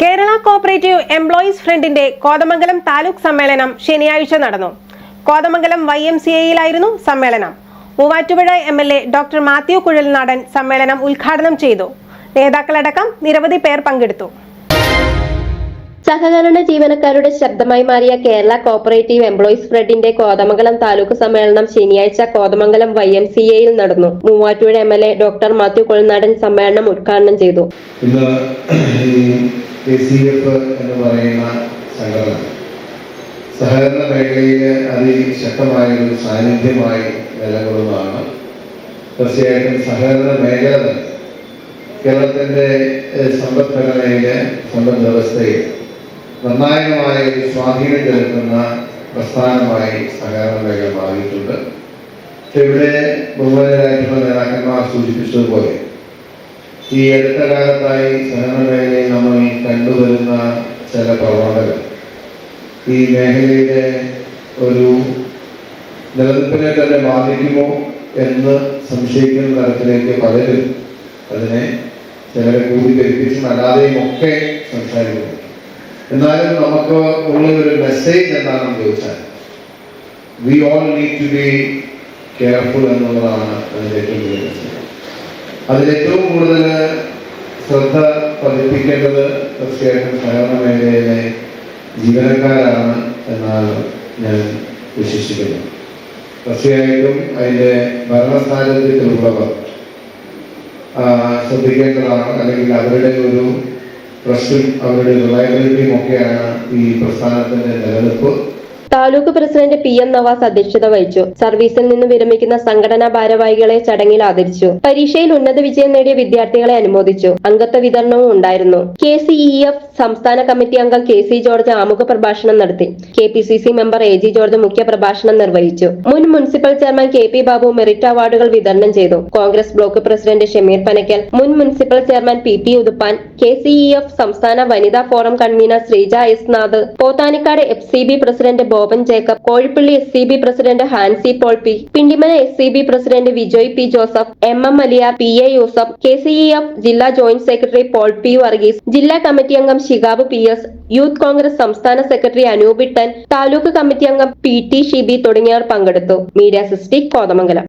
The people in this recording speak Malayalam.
കേരള കോപ്പറേറ്റീവ് എംപ്ലോയീസ് ഫ്രണ്ടിന്റെ കോതമംഗലം താലൂക്ക് സമ്മേളനം ശനിയാഴ്ച നടന്നു. കോതമംഗലം വൈ എം സി എയിലായിരുന്നു സമ്മേളനം. Muvattupuzha M L A doctor Mathew Kuzhalnadan സമ്മേളനം ഉദ്ഘാടനം ചെയ്തു. നേതാക്കളടക്കം നിരവധി പേർ പങ്കെടുത്തു. സഹകരണ ജീവനക്കാരുടെ ശബ്ദമായി മാറിയ കേരള കോപ്പറേറ്റീവ് എംപ്ലോയീസ് ഫ്രണ്ടിന്റെ കോതമംഗലം താലൂക്ക് സമ്മേളനം ശനിയാഴ്ച കോതമംഗലം വൈ എം സി എയിൽ നടന്നു. Muvattupuzha M L A doctor Mathew Kozhunadan സമ്മേളനം ഉദ്ഘാടനം ചെയ്തു. കെ സി എഫ് എന്ന് പറയുന്ന സംഘടന. സഹകരണ മേഖലയിലെ അതിശക്തമായ ഒരു സാന്നിധ്യമായി നിലകൊള്ളുന്നതാണ്. തീർച്ചയായിട്ടും സഹകരണ മേഖല തന്നെ കേരളത്തിന്റെ സമ്പദ്ഘടനയിലെ സമ്പദ് വ്യവസ്ഥയിൽ നിർണായകമായ ഒരു സ്വാധീനം ചെലുത്തുന്ന പ്രസ്ഥാനമായി സഹകരണ മേഖല മാറിയിട്ടുണ്ട്. ഇവിടെ ബഹുമാനരായിട്ടുള്ള നേതാക്കന്മാർ സൂചിപ്പിച്ചതുപോലെ ഈ അടുത്ത കാലത്തായി സഹനമേഖലയിൽ നമ്മൾ കണ്ടുവരുന്ന ചില പ്രവണതകൾ. ഈ മേഖലയുടെ ഒരു നിലനിൽപ്പിനെ തന്നെ ബാധിക്കുമോ എന്ന് സംശയിക്കുന്ന തരത്തിലേക്ക് പലരും അതിനെ ചിലരെ കൂടിക്കരിപ്പിച്ചും അല്ലാതെയും ഒക്കെ സംസാരിക്കുന്നു. എന്നാലും നമുക്ക് ഉള്ള ഒരു മെസ്സേജ് എന്താണെന്ന് ചോദിച്ചാൽ we all need to be careful എന്നുള്ളതാണ് അതിന്റെ ഏറ്റവും വലിയ മെസ്സേജ് അതിലേറ്റവും കൂടുതൽ ശ്രദ്ധ പതിപ്പിക്കേണ്ടത് തീർച്ചയായിട്ടും സഹകരണ മേഖലയിലെ ജീവനക്കാരാണ് എന്നാണ് ഞാൻ വിശ്വസിക്കുന്നത് തീർച്ചയായിട്ടും അതിന്റെ ഭരണസ്ഥാനത്തിലുള്ളവർ ശ്രദ്ധിക്കേണ്ടതാണ്. അല്ലെങ്കിൽ അവരുടെ ഒരു പ്രശ്നം അവരുടെ റിലയബിലിറ്റിയും ഒക്കെയാണ് ഈ പ്രസ്ഥാനത്തിന്റെ നിലനിൽപ്പ്. Taluk president P M Navas അധ്യക്ഷത വഹിച്ചു. സർവീസിൽ നിന്ന് വിരമിക്കുന്ന സംഘടനാ ഭാരവാഹികളെ ചടങ്ങിൽ ആദരിച്ചു. പരീക്ഷയിൽ ഉന്നത വിജയം നേടിയ വിദ്യാർത്ഥികളെ അനുമോദിച്ചു. അംഗത്വ വിതരണവും ഉണ്ടായിരുന്നു. കെ സി ഇ എഫ് സംസ്ഥാന കമ്മിറ്റി അംഗം കെ സി ജോർജ് ആമുഖ പ്രഭാഷണം നടത്തി. K P C C member A G George മുഖ്യ പ്രഭാഷണം നിർവഹിച്ചു. മുൻ municipal chairman K P Babu merit അവാർഡുകൾ വിതരണം ചെയ്തു. കോൺഗ്രസ് ബ്ലോക്ക് പ്രസിഡന്റ് ഷമീർ പനക്കൽ മുൻ municipal chairman P P Uthuppan K C E F സംസ്ഥാന വനിതാ forum convener Sreeja S Nath Pothanikkad F C B president Boban Jacob Kozhippilly S C B president Hansi Paul P Pindimala S C B president Vijoy P Joseph M M Aliya P A Yusuf K C E F ജില്ലാ joint secretary Paul P Varghese ജില്ലാ കമ്മിറ്റി അംഗം Shihab P S youth Congress സംസ്ഥാന സെക്രട്ടറി അനൂപിട്ടൻ താലൂക്ക് കമ്മിറ്റി അംഗം പി ടി ഷിബി തുടങ്ങിയവർ പങ്കെടുത്തു. മീഡിയ സിസ്റ്റി കോതമംഗലം.